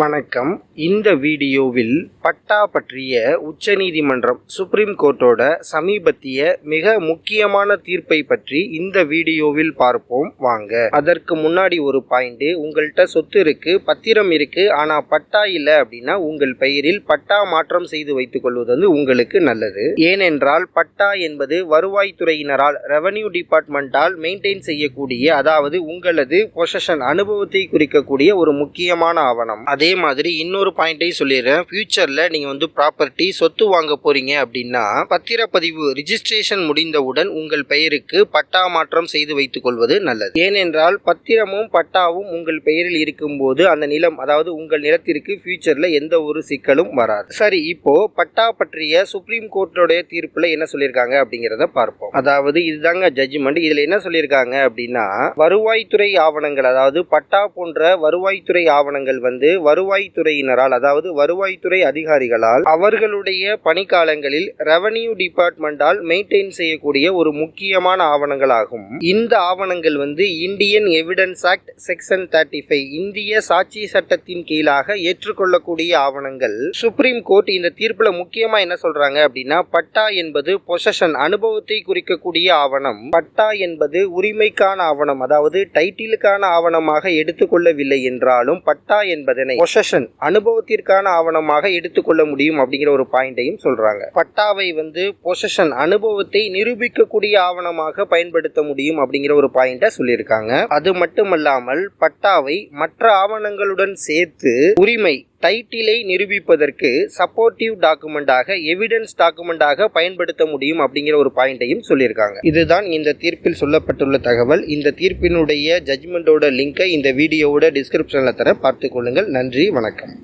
வணக்கம். இந்த வீடியோவில் பட்டா பற்றிய உச்சநீதிமன்றம் சுப்ரீம் கோர்ட்டோட சமீபத்திய மிக முக்கியமான தீர்ப்பை பற்றி இந்த வீடியோவில் பார்ப்போம். வாங்க. அதற்கு முன்னாடி ஒரு பாயிண்ட். உங்கள்கிட்ட சொத்து இருக்கு பத்திரம் இருக்கு ஆனா பட்டா இல்லை அப்படின்னா உங்கள் பெயரில் பட்டா மாற்றம் செய்து வைத்துக் கொள்வது வந்து உங்களுக்கு நல்லது. ஏனென்றால் பட்டா என்பது வருவாய்த்துறையினரால் ரெவன்யூ டிபார்ட்மெண்டால் மெயின்டைன் செய்யக்கூடிய அதாவது உங்களது பொசஷன் அனுபவத்தை குறிக்கக்கூடிய ஒரு முக்கியமான ஆவணம். அதே அதே மாதிரி இன்னொரு பாயிண்ட்டையும் சொல்லிடுறேன். ஃபியூச்சரில் நீங்கள் வந்து ப்ராப்பர்ட்டி சொத்து வாங்க போகிறீங்க அப்படின்னா பத்திரப்பதிவு ரிஜிஸ்ட்ரேஷன் முடிந்தவுடன் உங்கள் பெயருக்கு பட்டா மாற்றம் செய்து வைத்துக் கொள்வது நல்லது. ஏனென்றால் பத்திரமும் பட்டாவும் உங்கள் பெயரில் இருக்கும்போது அந்த நிலம் அதாவது உங்கள் நிலத்திற்கு ஃபியூச்சரில் எந்த ஒரு சிக்கலும் வராது. சரி இப்போ பட்டா பற்றிய சுப்ரீம் கோர்ட்டோடைய தீர்ப்பில் என்ன சொல்லியிருக்காங்க அப்படிங்கிறத பார்ப்போம். அதாவது இதுதாங்க ஜட்ஜ்மெண்ட் இதில் என்ன சொல்லியிருக்காங்க அப்படின்னா வருவாய்த்துறை ஆவணங்கள் அதாவது பட்டா போன்ற வருவாய்த்துறை ஆவணங்கள் வந்து வருவாய்த்துறையினரால் அதாவது வருவாய்த்துறை அதிகாரிகளால் அவர்களுடைய பணிக்காலங்களில் ரெவன்யூ டிபார்ட்மெண்டால் மெயின்டைன் செய்யக்கூடிய ஒரு முக்கியமான ஆவணங்களாகும். இந்த ஆவணங்கள் வந்து Indian evidence act section thirty five இந்திய சாட்சி சட்டத்தின் கீழாக ஏற்றுக்கொள்ளக்கூடிய ஆவணங்கள். சுப்ரீம் கோர்ட் இந்த தீர்ப்புல முக்கியமா என்ன சொல்றாங்க அப்படின்னா பட்டா என்பது பொசஷன் அனுபவத்தை குறிக்கக்கூடிய ஆவணம். பட்டா என்பது உரிமைக்கான ஆவணம் அதாவது டைட்டிலுக்கான ஆவணமாக எடுத்துக்கொள்ளவில்லை என்றாலும் பட்டா என்பதனை பொசஷன் அனுபவத்திற்கான ஆவணமாக எடுத்துக்கொள்ள முடியும் அப்படிங்கிற ஒரு பாயிண்டையும் சொல்றாங்க. பட்டாவை வந்து பொசஷன் அனுபவத்தை நிரூபிக்கக்கூடிய ஆவணமாக பயன்படுத்த முடியும் அப்படிங்கிற ஒரு பாயிண்ட சொல்லியிருக்காங்க. அது மட்டுமல்லாமல் பட்டாவை மற்ற ஆவணங்களுடன் சேர்த்து உரிமை டைட்டிலை நிரூபிப்பதற்கு சப்போர்ட்டிவ் டாக்குமெண்டாக எவிடன்ஸ் டாக்குமெண்டாக பயன்படுத்த முடியும் அப்படிங்கிற ஒரு பாயிண்டையும் சொல்லியிருக்காங்க. இதுதான் இந்த தீர்ப்பில் சொல்லப்பட்டுள்ள தகவல். இந்த தீர்ப்பினுடைய ஜட்ஜ்மெண்ட்டோட லிங்கை இந்த வீடியோவோட டிஸ்கிரிப்ஷனில் தர பார்த்துக்கொள்ளுங்கள் நன்றி. வணக்கம்.